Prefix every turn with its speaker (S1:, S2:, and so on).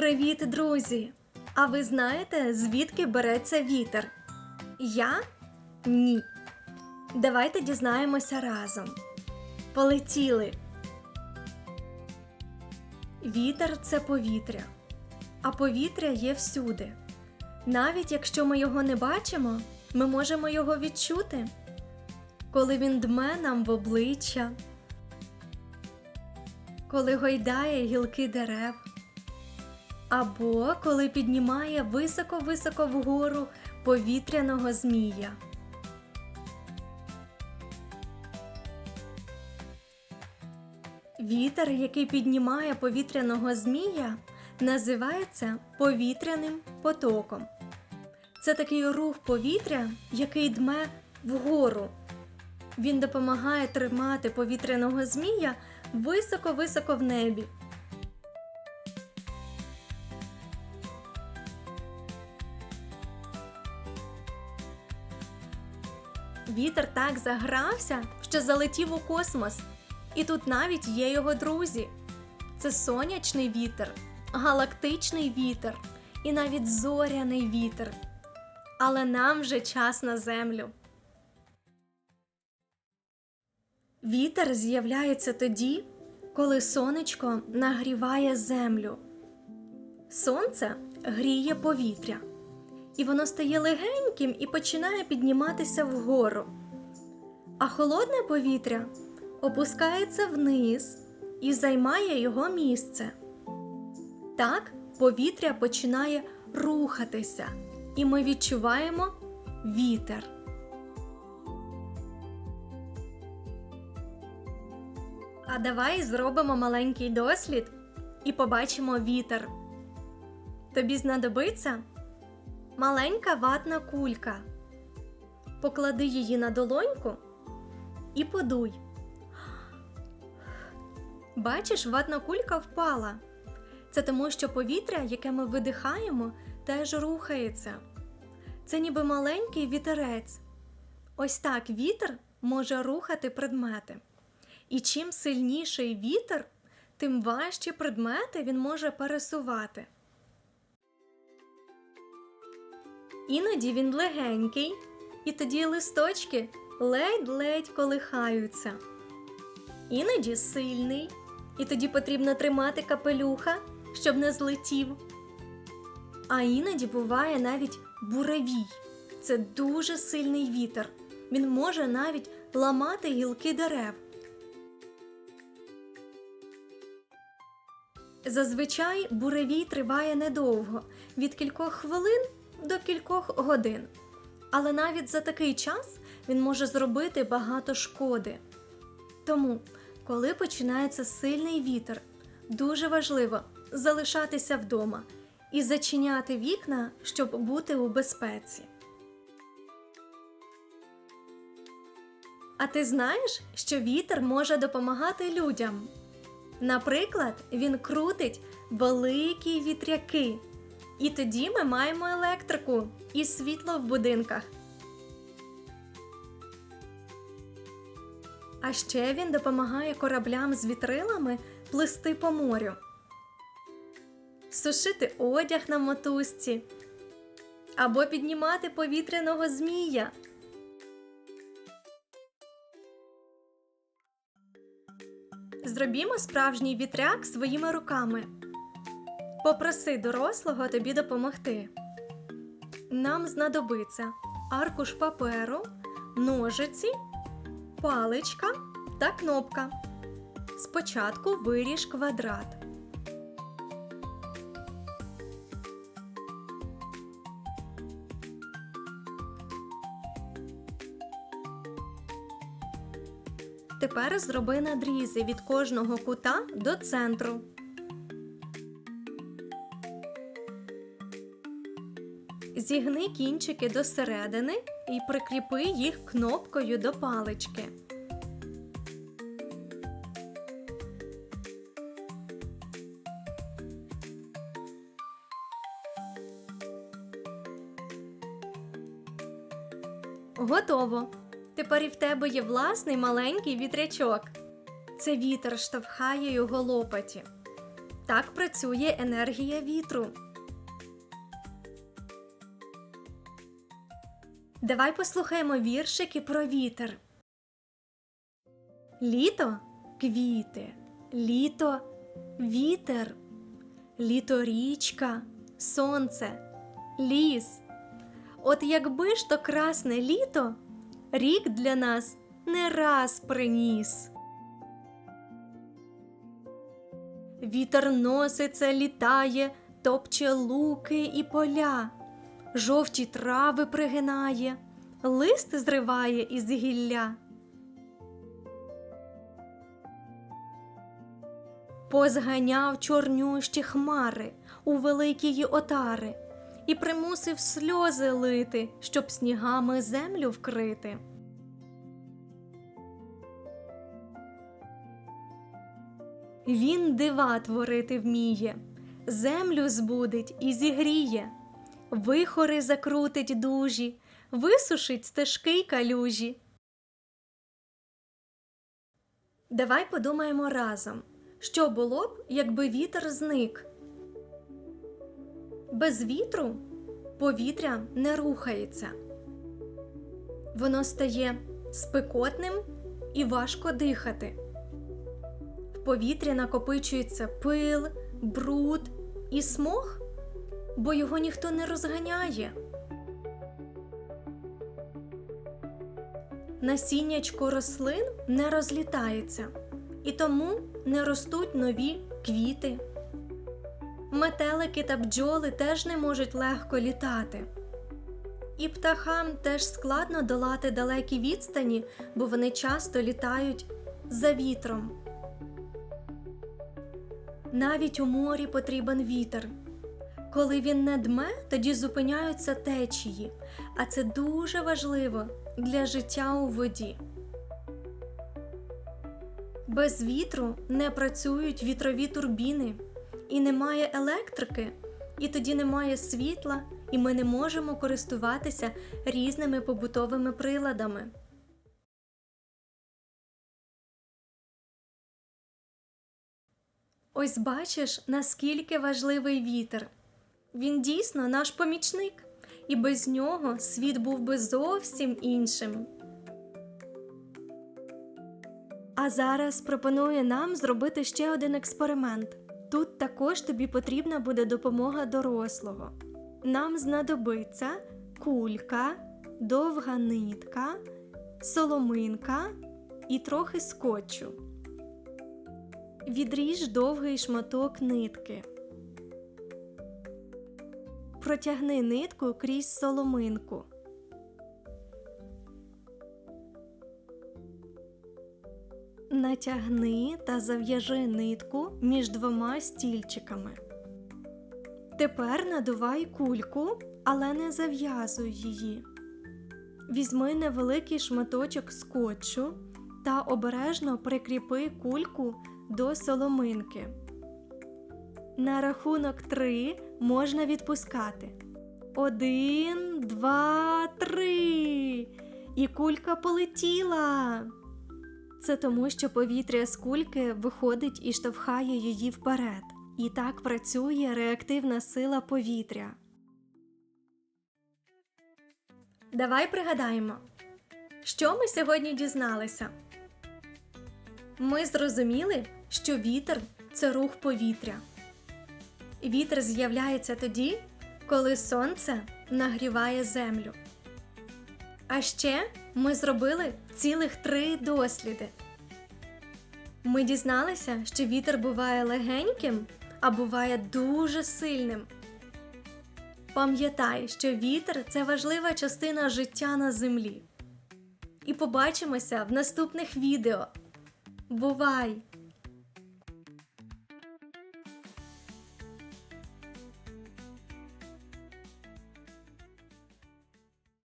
S1: Привіт, друзі! А ви знаєте, звідки береться вітер? Я? Ні. Давайте дізнаємося разом. Полетіли. Вітер це повітря, а повітря є всюди. Навіть якщо ми його не бачимо, ми можемо його відчути, коли він дме нам в обличчя, коли гойдає гілки дерев, або коли піднімає високо-високо вгору повітряного змія. Вітер, який піднімає повітряного змія, називається повітряним потоком. Це такий рух повітря, який дме вгору. Він допомагає тримати повітряного змія високо-високо в небі. Вітер так загрався, що залетів у космос. І тут навіть є його друзі. Це сонячний вітер, галактичний вітер і навіть зоряний вітер. Але нам вже час на землю. Вітер з'являється тоді, коли сонечко нагріває землю. Сонце гріє повітря, і воно стає легеньким і починає підніматися вгору. А холодне повітря опускається вниз і займає його місце. Так повітря починає рухатися, і ми відчуваємо вітер. А давай зробимо маленький дослід і побачимо вітер. Тобі знадобиться маленька ватна кулька. Поклади її на долоньку і подуй. Бачиш, ватна кулька впала. Це тому, що повітря, яке ми видихаємо, теж рухається. Це ніби маленький вітерець. Ось так вітер може рухати предмети. І чим сильніший вітер, тим важчі предмети він може пересувати. Іноді він легенький, і тоді листочки ледь-ледь колихаються. Іноді сильний, і тоді потрібно тримати капелюха, щоб не злетів. А іноді буває навіть буревій. Це дуже сильний вітер. Він може навіть ламати гілки дерев. Зазвичай буревій триває недовго від кількох хвилин до кількох годин. Але навіть за такий час він може зробити багато шкоди. Тому, коли починається сильний вітер, дуже важливо залишатися вдома і зачиняти вікна, щоб бути у безпеці. А ти знаєш, що вітер може допомагати людям? Наприклад, він крутить великі вітряки, і тоді ми маємо електрику і світло в будинках. А ще він допомагає кораблям з вітрилами плисти по морю, сушити одяг на мотузці або піднімати повітряного змія. Зробімо справжній вітряк своїми руками. Попроси дорослого тобі допомогти. Нам знадобиться аркуш паперу, ножиці, паличка та кнопка. Спочатку виріж квадрат. Тепер зроби надрізи від кожного кута до центру. Зігни кінчики до середини і прикріпи їх кнопкою до палички. Готово. Тепер і в тебе є власний маленький вітрячок. Це вітер штовхає його лопаті. Так працює енергія вітру. Давай послухаємо віршики про вітер. Літо квіти, літо вітер, літо річка, сонце, ліс. От якби ж то красне літо рік для нас не раз приніс. Вітер носиться, літає, топче луки і поля, жовті трави пригинає, лист зриває із гілля. Позганяв чорнющі хмари у великії отари і примусив сльози лити, щоб снігами землю вкрити. Він дива творити вміє, землю збудить і зігріє, вихори закрутить дужі, висушить стежки й калюжі. Давай подумаємо разом, що було б, якби вітер зник. Без вітру повітря не рухається. Воно стає спекотним і важко дихати. В повітрі накопичується пил, бруд і смог, бо його ніхто не розганяє. Насіннячко рослин не розлітається, і тому не ростуть нові квіти. Метелики та бджоли теж не можуть легко літати. І птахам теж складно долати далекі відстані, бо вони часто літають за вітром. Навіть у морі потрібен вітер. Коли він не дме, тоді зупиняються течії, а це дуже важливо для життя у воді. Без вітру не працюють вітрові турбіни, і немає електрики, і тоді немає світла, і ми не можемо користуватися різними побутовими приладами. Ось бачиш, наскільки важливий вітер. Він дійсно наш помічник, і без нього світ був би зовсім іншим. А зараз пропоную нам зробити ще один експеримент. Тут також тобі потрібна буде допомога дорослого. Нам знадобиться кулька, довга нитка, соломинка і трохи скотчу. Відріж довгий шматок нитки. Протягни нитку крізь соломинку. Натягни та зав'яжи нитку між двома стільчиками. Тепер надувай кульку, але не зав'язуй її. Візьми невеликий шматочок скотчу та обережно прикріпи кульку до соломинки. На рахунок три можна відпускати. Один, два, три. І кулька полетіла. Це тому, що повітря з кульки виходить і штовхає її вперед. І так працює реактивна сила повітря. Давай пригадаємо, що ми сьогодні дізналися. Ми зрозуміли, що вітер це рух повітря. Вітер з'являється тоді, коли сонце нагріває землю. А ще ми зробили цілих три досліди. Ми дізналися, що вітер буває легеньким, а буває дуже сильним. Пам'ятай, що вітер це важлива частина життя на землі. І побачимося в наступних відео. Бувай!